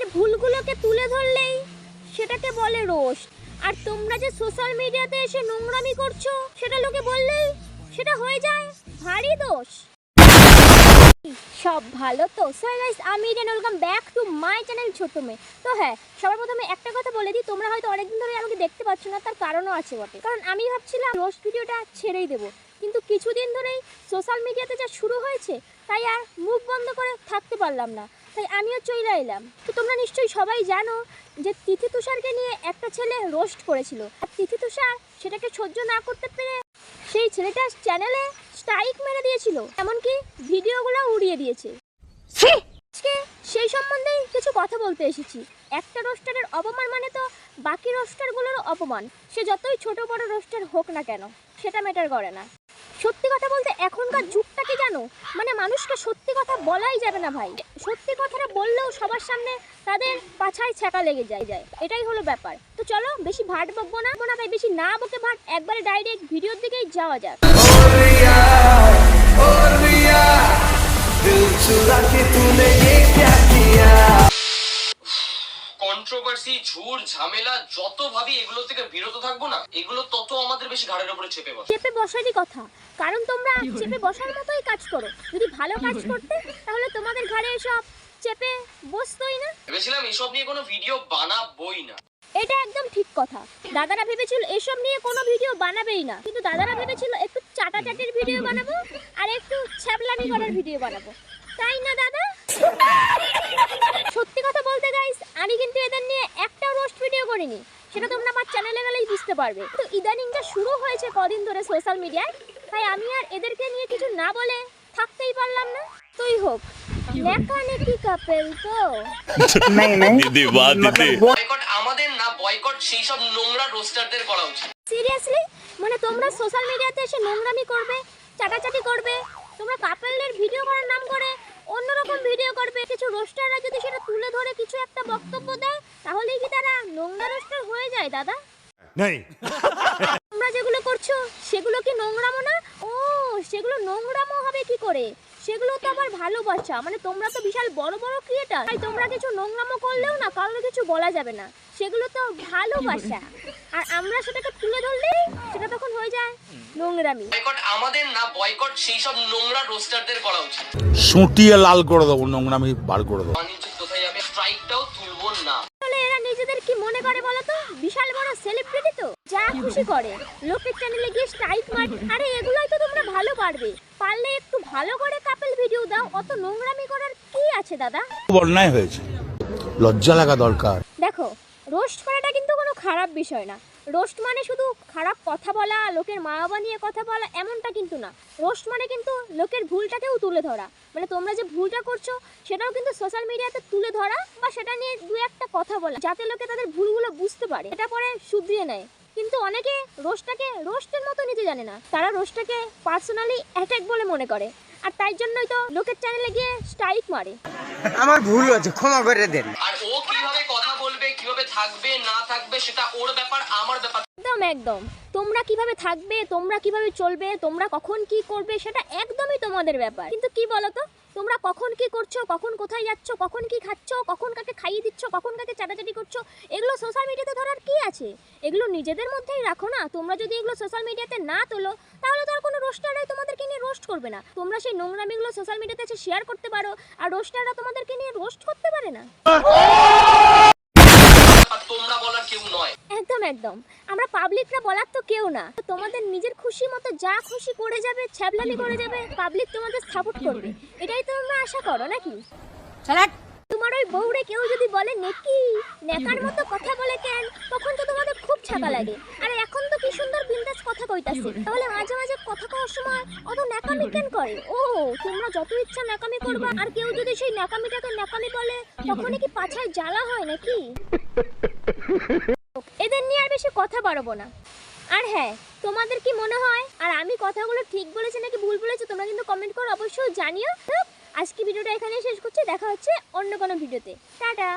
তাদের ভুলগুলোকে তুলে ধরলেই সেটাকে বলে রোস্ট। আর তোমরা যে সোশ্যাল মিডিয়াতে এসে নোংরামি করছ, সেটা লোকে বললেই সেটা হয়ে যায়? ভারী দোষ। সব ভালো তো? সো গাইস, আমি rain welcome back to my channel ছোট মেয়ে। তো হ্যাঁ সবার প্রথমে একটা কথা বলে দিই, তোমরা হয়তো অনেকদিন ধরে আমাকে দেখতে পাচ্ছ না, তার কারণও আছে বটে। কারণ আমি ভাবছিলাম রোস্ট ভিডিওটা ছেড়েই দেবো। কিন্তু কিছুদিন ধরেই সোশ্যাল মিডিয়াতে যা শুরু হয়েছে, তাই আর মুখ বন্ধ করে থাকতে পারলাম না। তাই আমিও চইলা এলাম। তো তোমরা নিশ্চয়ই সবাই জানো যে তিথি তুষারকে নিয়ে একটা ছেলে রোস্ট করেছিল। আর তিথি তুষার সেটাকে সহ্য না করতে পেরে সেই ছেলেটার চ্যানেলে স্ট্রাইক মেরে দিয়েছিল। এমনকি ভিডিওগুলো উড়িয়ে দিয়েছে। আজকে সেই সম্বন্ধেই কিছু কথা বলতে এসেছি। একটা রোস্টারের অপমান মানে তো বাকি রোস্টারগুলোর অপমান। সে যতই ছোট বড় রোস্টার হোক না কেন সেটা ম্যাটার করে না। সত্যি কথা বলতে এখনকার যুগটা কি জানো? মানে মানুষকে সত্যি কথা বলাই যাবে না ভাই। সত্যি কথাটা বললেও সবার সামনে তাদের পাছায় ছ্যাঁকা লেগে যায় যায়। এটাই হলো ব্যাপার। তো চলো, বেশি ভাট বকবো না। না ভাই, বেশি না বকে ভাট, একবারে ডাইরেক্ট ভিডিওর দিকেই যাওয়া যাক। তুলে কন্ট্রোভার্সি ঝুড় ঝামেলা যত ভাবি এগুলো থেকে বিরত থাকব না এগুলো তত আমাদের বেশি ঘাড়ের উপরে চেপে বসে। চেপে বসারই কথা কারণ তোমরা চেপে বসার মতোই কাজ করো। যদি ভালো কাজ করতে তাহলে তোমাদের ঘরে এসব চেপে বসতোই না। ভেবেছিলাম এসব নিয়ে কোনো ভিডিও বানাবই না। এটা একদম ঠিক কথা। দাদারা ভেবেছিল এসব নিয়ে কোনো ভিডিও বানাবেই না। কিন্তু দাদারা ভেবেছিল একটু চাটা চাটাচাটির ভিডিও বানাবো আর একটু ছ্যাবলামি করার ভিডিও বানাবো। তাই না দাদা সত্যি কথা বলতে গাইস আমি কিন্তু এদের নিয়ে একটা রোস্ট ভিডিও করিনি। সেটা তোমরা আমার চ্যানেলে গেলেই বুঝতে পারবে। তো ইদানিংটা শুরু হয়েছে কদিন ধরে সোশ্যাল মিডিয়ায় তাই আমি আর এদেরকে নিয়ে কিছু না বলে থাকতেই পারলাম না। তুই হোক কাপেল তো। আমাদের না নোংরা সিরিয়াসলি মানে তোমরা সোশ্যাল মিডিয়াতে এসে করবে চাটাচাটি করবে তোমরা কাপেলদের ভিডিও নাম করে অন্যরকম ভিডিও করবে কিছু রোস্টাররা কিছু একটা বক্তব্য দেয় তাহলেই কি তারা নোংরা রোস্টার হয়ে যায় দাদা? नहीं তোমরা যেগুলো করছ সেগুলো কি নোংরামো না? ও সেগুলো নোংরামো হবে কি করে? সেগুলো তো আবার ভালোবাসা। মানে তোমরা তো বিশাল বড় বড় ক্রিয়েটার তাই তোমরা কিছু নোংরামো করলেও না কারোর কিছু বলা যাবে না। সেগুলো তো ভালোবাসা। আর আমরা সেটাকে তুলে ধরলেই সেটা তখন হয়ে যায় নোংরামি। বয়কট আমাদের না বয়কট সেই সব নোংরা রোস্টারদের করা উচিত। সুটিয়ে লাল করে দেবো নোংরামি বার করে দেবো। যা খুশি করে। লোকের চ্যানেলে গিয়ে স্ট্রাইক মার আরে এগুলোই তো তোমরা ভালো পারবে। পারলে একটু ভালো করে কাপেল ভিডিও দাও অত নোংরামি করার কি আছে দাদা? অন্যায় হয়েছে। লজ্জা লাগা দরকার। দেখো রোস্ট করাটা কিন্তু কোনো খারাপ বিষয় না। রোস্ট মানে শুধু খারাপ কথা বলা লোকের মা বাবা নিয়ে কথা বলা এমনটা কিন্তু না। রোস্ট মানে কিন্তু লোকের ভুলটাকেও তুলে ধরা। মানে তোমরা যে ভুলটা করছ সেটাও কিন্তু সোশ্যাল মিডিয়াতে তুলে ধরা বা সেটা নিয়ে দু একটা কথা বলা যাতে লোকে তাদের ভুলগুলো বুঝতে পারে। এটা পরে শুধরিয়ে নেয়। কিন্তু অনেকে রোস্টটাকে রোস্টের মতো নিতে জানে না। তারা রোস্টটাকে পার্সোনালি অ্যাটাক বলে মনে করে। আর তাই জন্যই তো লোকের চ্যানেলে গিয়ে স্ট্রাইক মারে। আমার ভুল হয়েছে ক্ষমা করে দেন। আর ও কীভাবে কথা বলবে কীভাবে থাকবে না থাকবে সেটা ওর ব্যাপার আমার ব্যাপার। একদম তোমরা কীভাবে থাকবে, তোমরা কীভাবে চলবে, তোমরা কখন কি করবে, সেটা একদমই তোমাদের ব্যাপার। কিন্তু কি বলো তো তোমরা কখন কি করছ, কখন কোথায় যাচ্ছ, কখন কি খাচ্ছ, কখন কাকে খাইয়ে দিচ্ছ, কখন কাকে চাটাচাটি করছ, এগুলো সোশ্যাল মিডিয়াতে ধরার কি আছে? এগুলো নিজেদের মধ্যেই রাখো না। তোমরা যদি এগুলো সোশ্যাল মিডিয়াতে না তোলো, তাহলে তো আর কোনো রোস্টাররাই তোমাদেরকে নিয়ে রোস্ট করবে না। তোমরা সেই নোংরামিগুলো সোশ্যাল মিডিয়াতে এসে শেয়ার করতে পারো, আর রোস্টাররা তোমাদেরকে নিয়ে রোস্ট করতে পারে না। একদম। আমরা পাবলিকরা বলার তো কেউ না। তোমাদের নিজের খুশি মতো যা খুশি করে যাবে ছ্যাবলামি করে যাবে পাবলিক তোমাদের সাপোর্ট করবে। এটাই তো তোমরা আশা করো নাকি? তোমার ওই বউরে কেউ যদি বলে নেকি নেকার মতো কথা বলে কেন? তখন তো তোমাদের খুব ছাপা লাগে। আর এখন তো কি সুন্দর বিন্দাস কথা কইতাছে। তাহলে মাঝে মাঝে কথা কওয়ার সময় অত ন্যাকামি কেন করে? ও তোমরা যত ইচ্ছা ন্যাকামি করবা। আর কেউ যদি সেই ন্যাকামিটাকে ন্যাকামি বলে তখনই কি পাছায় জ্বালা হয় নাকি? এদের নিয়ে আর বেশি কথা বাড়াবো না। আর হ্যাঁ তোমাদের কি মনে হয়, আর আমি কথাগুলো ঠিক বলেছি নাকি ভুল বলেছি, তোমরা কিন্তু কমেন্ট করো অবশ্যই জানিও। আজকে ভিডিওটা এখানে শেষ করছি, দেখা হচ্ছে অন্য কোনো ভিডিওতে। টাটা!